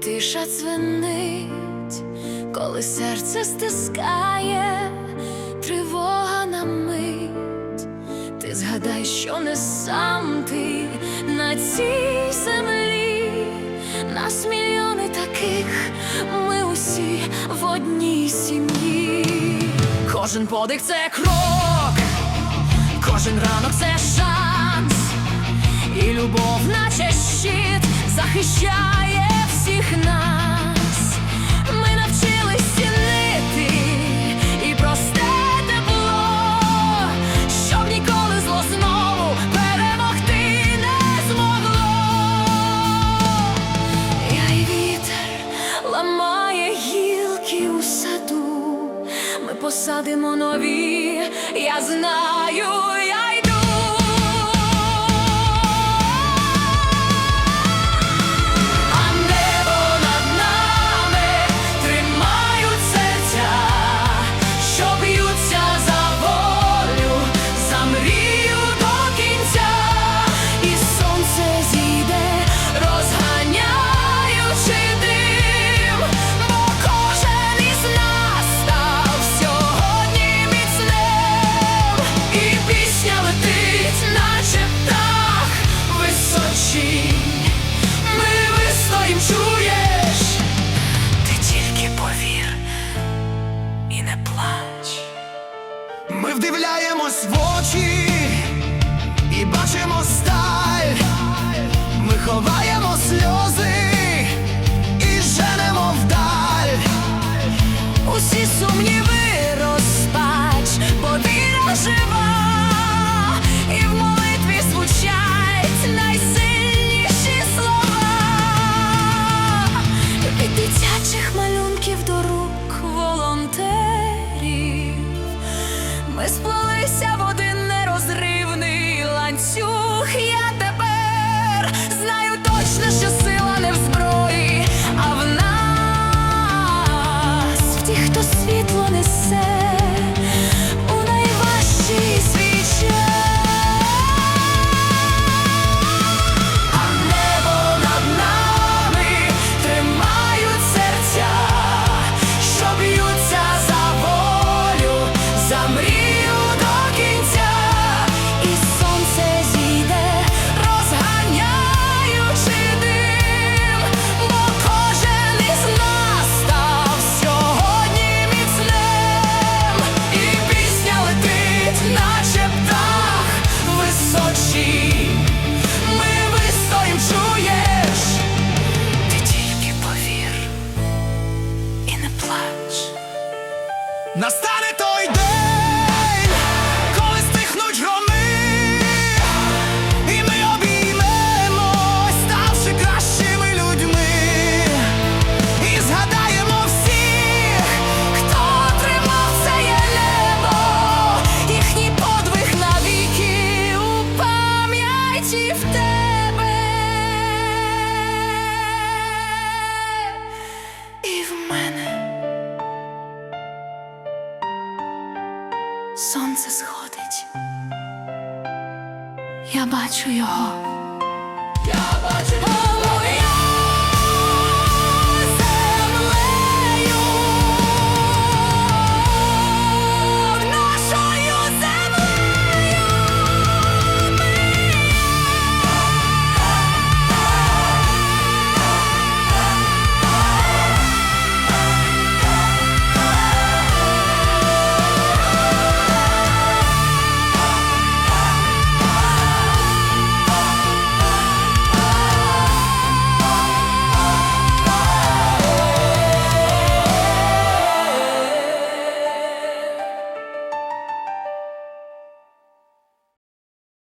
тиша цвинить, коли серце стискає, тривога на мить, ти згадай, що не сам ти на цій землі, нас мільйони таких, ми усі в одній сім'ї, кожен подих це крок, кожен ранок це шанс, і любов, наче щит захищає. посадимо нові, я знаю. я ховаємо сльози і женемо вдаль. Усі сумніви розпач, повіра жива. сонце сходить, я бачу його, я бачу. його.